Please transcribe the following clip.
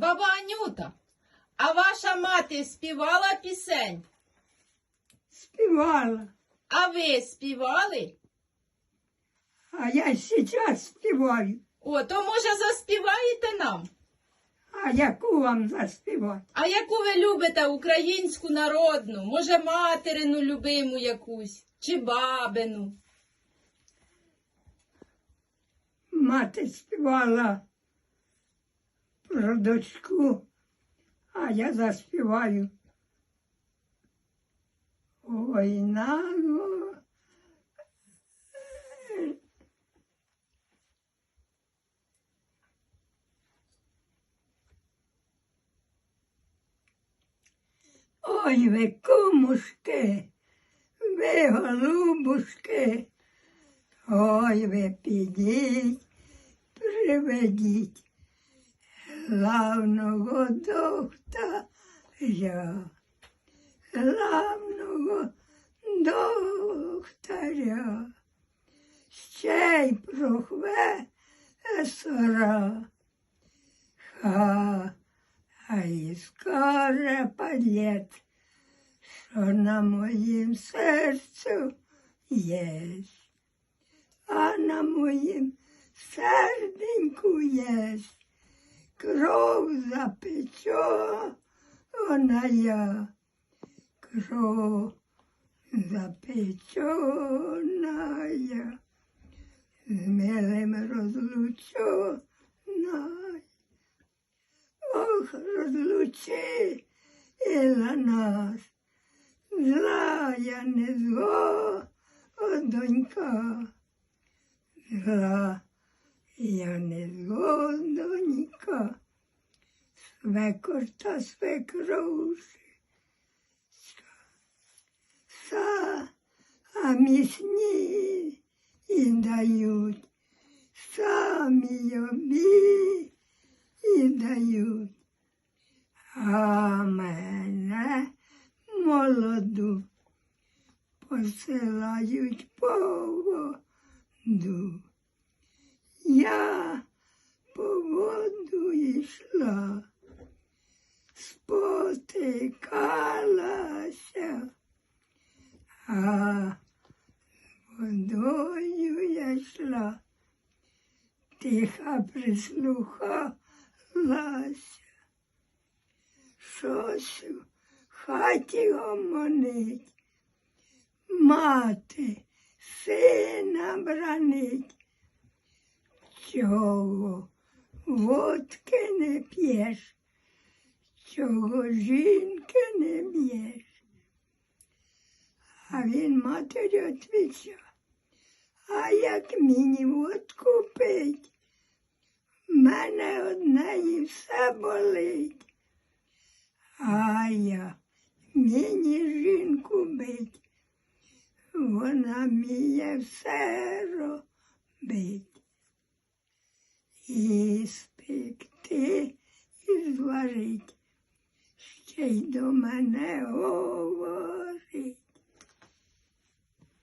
Баба Анюта, а ваша мати співала пісень? Співала. А ви співали? А я зараз співаю. О, то може заспіваєте нам? А яку вам заспівати? А яку ви любите українську народну? Може, материну любиму якусь чи бабину? Мати співала дочку, а я заспіваю. Ой. Ой, ви кумушки, ви голубушки, ой, ви підіть, приведіть главного доктаря, главного доктаря, ще й професора. Ха, а і скаже палєт, що на моїм серцю єсть, а на моїм серденьку єсть кров запечена я, кров запечена я, з милим розлучена. Ох, розлучила нас, злая не зло, донька, зла я не зло, донька, свекор та свекруші. Самі сні і дають, самі обі і дають. А мене молоду посилають по. Я по воду йшла, спотикалася, а водою я йшла тихо прислухалася. Щось у хаті гомонить, мати сина бранить. Чого водки не п'єш, чого жінки не б'єш. А він матері відповідає, а як мені водку пить, мене одне і все болить. А я мені жінку бить, вона вміє все робить. І спекти, і зварить, ще й до мене говорить.